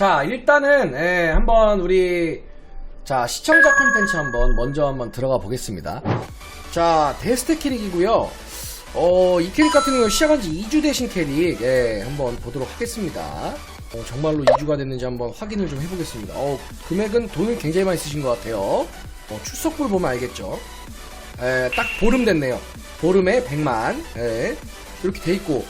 자, 일단은, 예, 한번 우리, 자, 시청자 콘텐츠 한번 먼저 한번 들어가 보겠습니다. 자, 데스테 캐릭이고요 어, 이 캐릭 같은 경우 시작한 지 2주 되신 캐릭, 예, 한번 보도록 하겠습니다. 어, 정말로 2주가 됐는지 한번 확인을 좀 해보겠습니다. 어, 금액은 돈을 굉장히 많이 쓰신 것 같아요. 어, 출석부를 보면 알겠죠. 예, 딱 보름 됐네요. 보름에 100만. 예, 이렇게 돼 있고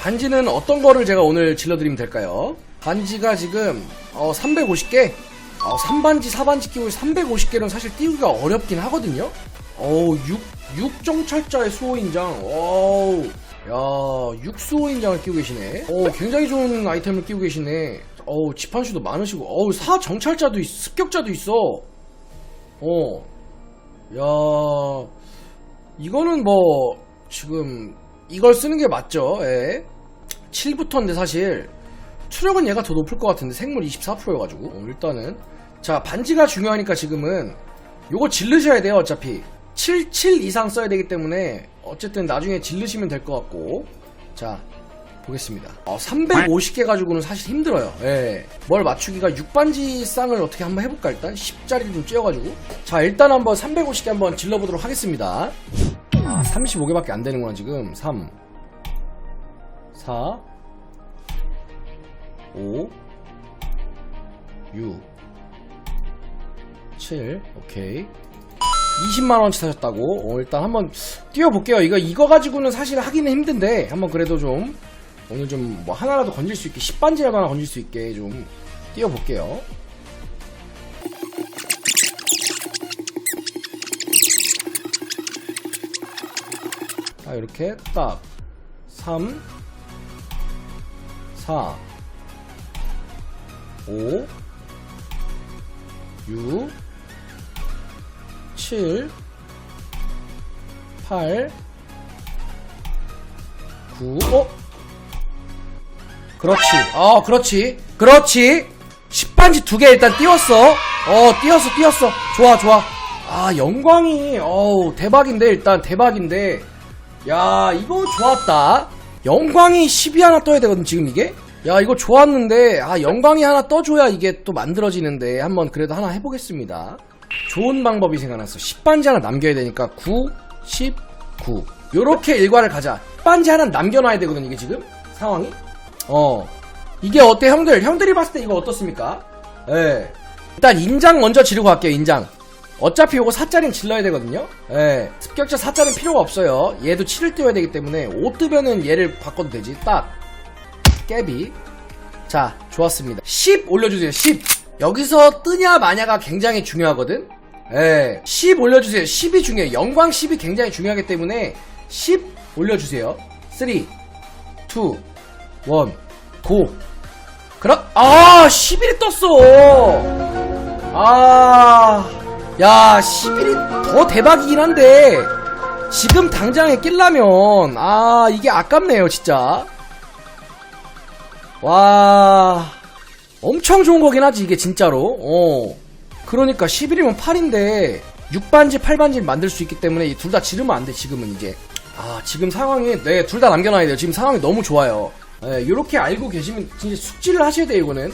반지는 어떤 거를 제가 오늘 질러드리면 될까요? 반지가 지금 어, 350개. 어, 3반지, 4반지 끼고 350개는 사실 띄우기가 어렵긴 하거든요. 어우, 6, 6정찰자의 수호인장. 어우, 야, 6수호인장을 끼고 계시네. 어 굉장히 좋은 아이템을 끼고 계시네. 어우, 지판수도 많으시고. 어우, 4정찰자도 있, 습격자도 있어. 어, 야, 이거는 뭐, 지금, 이걸 쓰는 게 맞죠, 예. 7부터인데 사실, 추력은 얘가 더 높을 것 같은데, 생물 24%여가지고, 어, 일단은. 자, 반지가 중요하니까 지금은, 요거 질르셔야 돼요, 어차피. 7, 7 이상 써야 되기 때문에, 어쨌든 나중에 질르시면 될 것 같고, 자, 보겠습니다. 어, 350개 가지고는 사실 힘들어요. 예. 뭘 맞추기가 6반지 쌍을 어떻게 한번 해볼까, 일단? 10짜리를 좀 쬐어가지고. 자, 일단 한번 350개 한번 질러보도록 하겠습니다. 아, 35개밖에 안 되는구나, 지금. 3, 4, 5, 6, 7, 오케이. 20만원치 사셨다고? 어, 일단 한번 뛰어볼게요. 이거, 이거 가지고는 사실 하기는 힘든데, 한번 그래도 좀, 오늘 좀 뭐 하나라도 건질 수 있게, 10반지라도 하나 건질 수 있게 좀 뛰어볼게요. 자, 이렇게 딱 3 4 5 6 7 8 9 어? 그렇지. 어 그렇지. 그렇지. 10반지 두 개 일단 띄웠어. 어 띄웠어 띄웠어. 좋아 좋아. 아 영광이. 어우 대박인데 일단 대박인데. 야 이거 좋았다. 영광이 10이 하나 떠야 되거든 지금 이게 야 이거 좋았는데 아 영광이 하나 떠줘야 이게 또 만들어지는데 한번 그래도 하나 해보겠습니다. 좋은 방법이 생각났어. 10반지 하나 남겨야 되니까 9 10 9 요렇게 일과를 가자. 10반지 하나 남겨놔야 되거든 이게 지금? 상황이? 어. 이게 어때 형들? 형들이 봤을 때 이거 어떻습니까? 예. 일단 인장 먼저 지르고 갈게요 인장. 어차피 요거 4짜리는 질러야 되거든요? 예. 습격자 4짜리는 필요가 없어요. 얘도 7을 띄워야 되기 때문에 5 뜨면은 얘를 바꿔도 되지. 딱 깨비. 자 좋았습니다. 10 올려주세요 10 여기서 뜨냐 마냐가 굉장히 중요하거든? 예, 10 올려주세요 10이 중요해요 영광 10이 굉장히 중요하기 때문에 10 올려주세요. 3 2 1 고! 그럼, 아, 11이 떴어! 아, 야, 11이 더 대박이긴 한데, 지금 당장에 낄라면, 아, 이게 아깝네요, 진짜. 와, 엄청 좋은 거긴 하지, 이게 진짜로. 어. 그러니까 11이면 8인데, 6반지, 8반지를 만들 수 있기 때문에 둘 다 지르면 안 돼, 지금은 이제. 아, 지금 상황이, 네, 둘 다 남겨놔야 돼요. 지금 상황이 너무 좋아요. 예, 이렇게 알고 계시면 진짜 숙지를 하셔야 돼요, 이거는.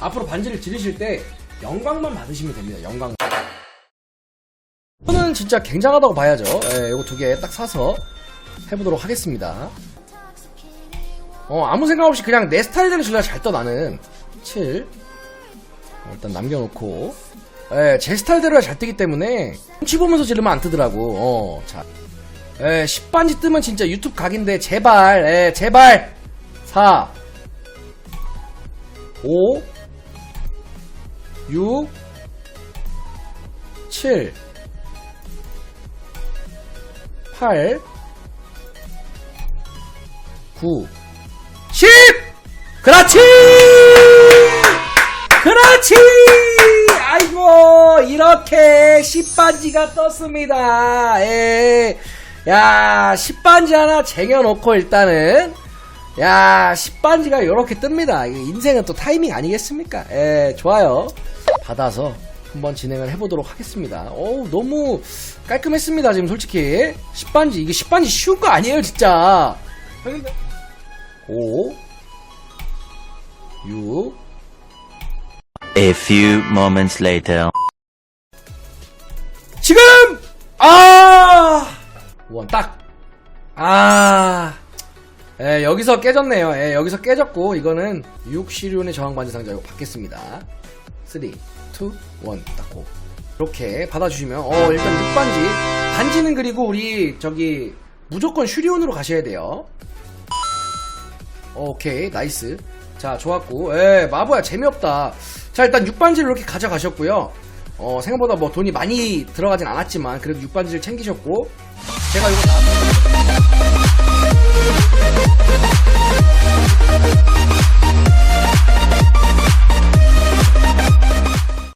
앞으로 반지를 지르실 때 영광만 받으시면 됩니다, 영광. 이거는 진짜 굉장하다고 봐야죠. 예, 이거 두 개 딱 사서 해보도록 하겠습니다. 어, 아무 생각 없이 그냥 내 스타일대로 질러야 잘 떠, 나는. 7. 어, 일단 남겨놓고. 예, 제 스타일대로야 잘 뜨기 때문에 눈치 보면서 지르면 안 뜨더라고. 어, 자. 예, 10반지 뜨면 진짜 유튜브 각인데, 제발, 예, 제발! 4 5 6 7 8 9 10 그렇지 그렇지 아이고 이렇게 10반지가 떴습니다 예. 야 10반지 하나 쟁여놓고 일단은 야, 10반지가 이렇게 뜹니다. 인생은 또 타이밍 아니겠습니까? 예, 좋아요. 받아서 한번 진행을 해보도록 하겠습니다. 어우, 너무 깔끔했습니다, 지금 솔직히. 10반지, 이게 10반지 쉬운 거 아니에요, 진짜. 5, 6, A few moments later. 지금! 아! 원, 딱! 아! 예, 여기서 깨졌네요. 예, 여기서 깨졌고, 이거는 6시륜의 저항반지 상자 이거 받겠습니다. 3, 2, 1, 딱 고. 이렇게 받아주시면, 어, 일단 6반지. 반지는 그리고 우리, 저기, 무조건 슈리온으로 가셔야 돼요. 오케이, 나이스. 자, 좋았고, 예, 마부야, 재미없다. 자, 일단 6반지를 이렇게 가져가셨고요. 어, 생각보다 뭐 돈이 많이 들어가진 않았지만, 그래도 6반지를 챙기셨고, 제가 이거 다.